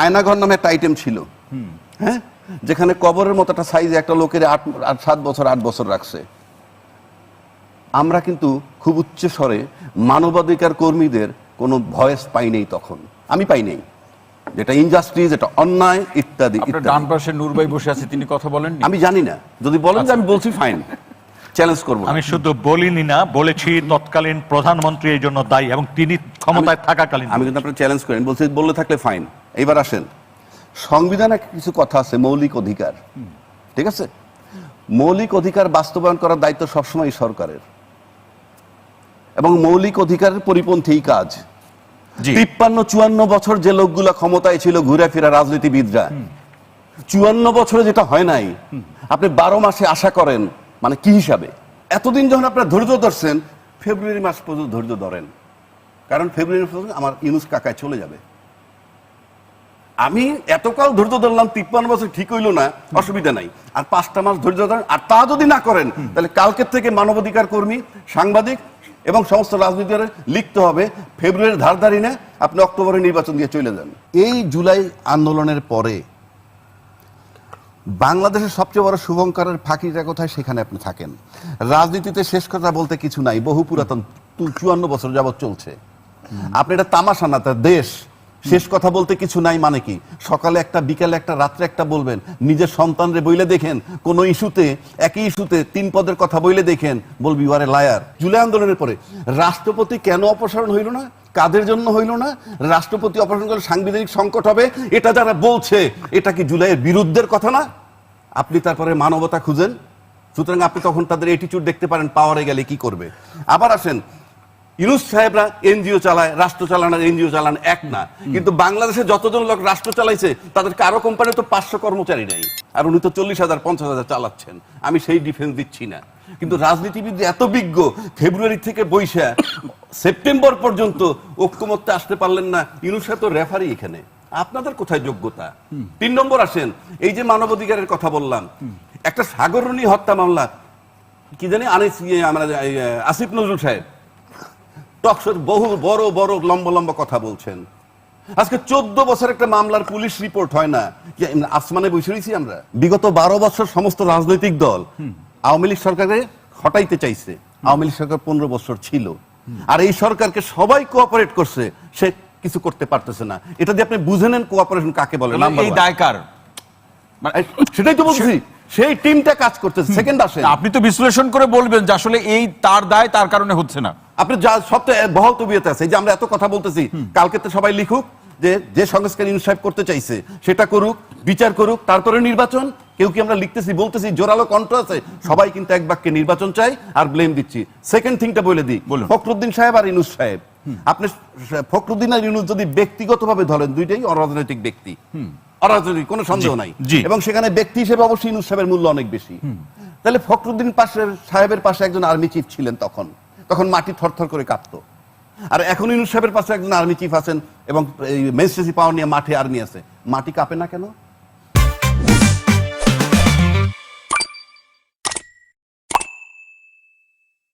আয়নাঘর নামে একটা আইটেম ছিল। হ্যাঁ? যেখানে কবরের মতো একটা সাইজে একটা লোকের আট আট সাত বছর আট বছর রাখছে। আমরা কিন্তু খুব উচ্চ স্বরে মানবাধিকার কর্মীদের কোনো ভয়েস পাই নেই তখন। আমি পাই নেই। যেটা ইনজাস্টিস এটা অন্যায় ইত্যাদি। ডান পাশে নূরবাই বসে আছে তিনি কথা বলেন আমি জানি না। যদি বলেন যে আমি বলছি ফাইন চ্যালেঞ্জ করব। আমি শুধু বলিনি না বলেছি তৎকালীন প্রধানমন্ত্রী এই জন্য দায়ী এবং তিনি ক্ষমতায় থাকাকালীন আমি কিন্তু আপনার চ্যালেঞ্জ করেন বলছি বললে থাকলে ফাইন এইবার আসেন। সংবিধানে কিছু কথা আছে মৌলিক অধিকার। ঠিক আছে? মৌলিক অধিকার বাস্তবায়ন করার দায়িত্ব সবসময় সরকারের। এবং মৌলিক অধিকারের পরিপন্থী কাজ। তিপ্পান্ন চুয়ান্ন বছর যে লোকগুলা ক্ষমতায় ছিল ঘুরে ফিরা রাজনীতিবিদরা চুয়ান্ন বছরে যেটা হয় নাই আপনি বারো মাসে আশা করেন মানে কি হিসাবে? এতদিন যখন আপনার ধৈর্য ধরছেন ফেব্রুয়ারি মাস পর্যন্ত ধৈর্য ধরেন। কারণ ফেব্রুয়ারি পর্যন্ত আমার ইনুস কাকায় চলে যাবে। আমি এতকাল ধৈর্য ধরলাম, তিপ্পান্ন বছর ঠিক হইল না, অসুবিধা নাই। আর পাঁচটা মাস ধৈর্য ধরেন, আর তা যদি না করেন, তাহলে কালকের থেকে মানবাধিকার কর্মী, সাংবাদিক এবং সমস্ত রাজনীতির লিখতে হবে। ফেব্রুয়ারির ধার ধারি না, আপনি অক্টোবরে নির্বাচন দিয়ে চলে যান। এই জুলাই আন্দোলনের পরে বাংলাদেশের সবচেয়ে বড় শুভঙ্করের ফাঁকিটা কোথায়? সেখানে আপনি থাকেন। রাজনীতিতে শেষ কথা বলতে কিছু নাই, বহু পুরাতন, চুয়ান্ন বছর যাবৎ চলছে। আপনি এটা তামাশা না দেশ শেষ কথা বলতে কিছু নাই মানে কি? সকালে একটা, বিকালে একটা, রাত্রে একটা বলবেন। নিজের সন্তানরে বইলে দেখেন, কোন ইস্যুতে, একই ইস্যুতে তিন পদের কথা বইলে দেখেন, বলবি আরে লায়ার জুলাই আন্দোলনের পরে, রাষ্ট্রপতি কেন অপসারণ হইল না? কাদের জন্য হইল না? রাষ্ট্রপতি অপসারণ করলে সাংবিধানিক সংকট হবে? এটা যারা বলছে, এটা কি জুলাইয়ের বিরুদ্ধের কথা না? আপনি তারপরে মানবতা খুঁজেন। সুতরাং আপনি তখন তাদের এটিচিউড দেখতে পারেন পাওয়ারে গেলে কি করবে? আবার আসেন ইউনুস সাহেবরা এনজিও চালায় রাষ্ট্র চালান আর এনজিও চালান এক না। কিন্তু বাংলাদেশে যতজন লোক রাষ্ট্র চালাইছে তাদের কারও কোম্পানি তো পাঁচশো কর্মচারী নেই। আর উনি তো চল্লিশ হাজার পঞ্চাশ হাজার চালাচ্ছেন। আমি সেই ডিফেন্স দিচ্ছি না। কিন্তু রাজনীতিবিদ এত বিজ্ঞ ফেব্রুয়ারি থেকে বৈশা সেপ্টেম্বর পর্যন্ত ঐক্যমত্যে আসতে পারলেন না। ইউনুস সাহেব তো রেফারি এখানে। আপনাদের কোথায় যোগ্যতা? তিন নম্বর আসেন। এই যে মানবাধিকারের কথা বললাম একটা সাগরণী হত্যা মামলা কি জানি আনিস ইয়ে, আমরা আসিফ নজরুল সাহেব টকশোর বহু বড় বড় লম্বা লম্বা কথা বলছেন। আজকে চোদ্দ বছর একটা মামলার পুলিশ রিপোর্ট হয় না। আসমানে বসে রয়েছি আমরা। বিগত বারো বছর সমস্ত রাজনৈতিক দল আওয়ামী লীগ সরকারে হটাইতে চাইছে। আওয়ামী লীগ সরকার পনেরো বছর ছিল। আর এই সরকারকে সবাই কোঅপারেট করছে সে কিছু করতে পারতেছে না। এটা দিয়ে আপনি বুঝে নেন কোঅপারেশন কাকে বলে এই one। দায় কার? এই, সেটাই তো বলছি। সেই টিমটা কাজ করতেছে। সেকেন্ড আসে আপনি তো বিশ্লেষণ করে বলবেন যে আসলে এই তার দায় তার কারণে হচ্ছে না। আপনি যা সবচেয়ে বহল তবিয়তে আছে। যে আমরা এত কথা বলতেছি কালকে তো সবাই লিখুক যে যে সংস্কার ইনসাইব করতে চাইছে সেটা করুক বিচার করুক তারপরে নির্বাচন। কেউ কি আমরা লিখতেছি বলতেছি জোরালো কণ্ঠ আছে। সবাই কিন্তু এক বাক্যে নির্বাচন চাই আর ব্লেম দিচ্ছি। সেকেন্ড থিংটা বলে দিই বলুন। ফখরুদ্দিন সাহেব আর ইনুস সাহেব। আপনি ফখরুদ্দিন আর ইনুস যদি ব্যক্তিগতভাবে ধরেন দুইটাই অরাজনৈতিক ব্যক্তি। অরাজনৈতিক কোনো সন্দেহ নাই। এবং সেখানে ব্যক্তি হিসেবে অবশ্যই ইনুস সাহেবের মূল্য অনেক বেশি। তাহলে ফখরুদ্দিন পাশের সাহেবের পাশে একজন আর্মি চিফ ছিলেন তখন। তখন মাটি থরথর করে কাঁপতো। আর এখন ইউনুস সাহেবের পাশে একজন আর্মি চিফ আছেন এবং মেজিস্ট্রেসি পাওয়ার নিয়ে মাঠে আর্মি আছে। মাটি কাঁপে না কেন?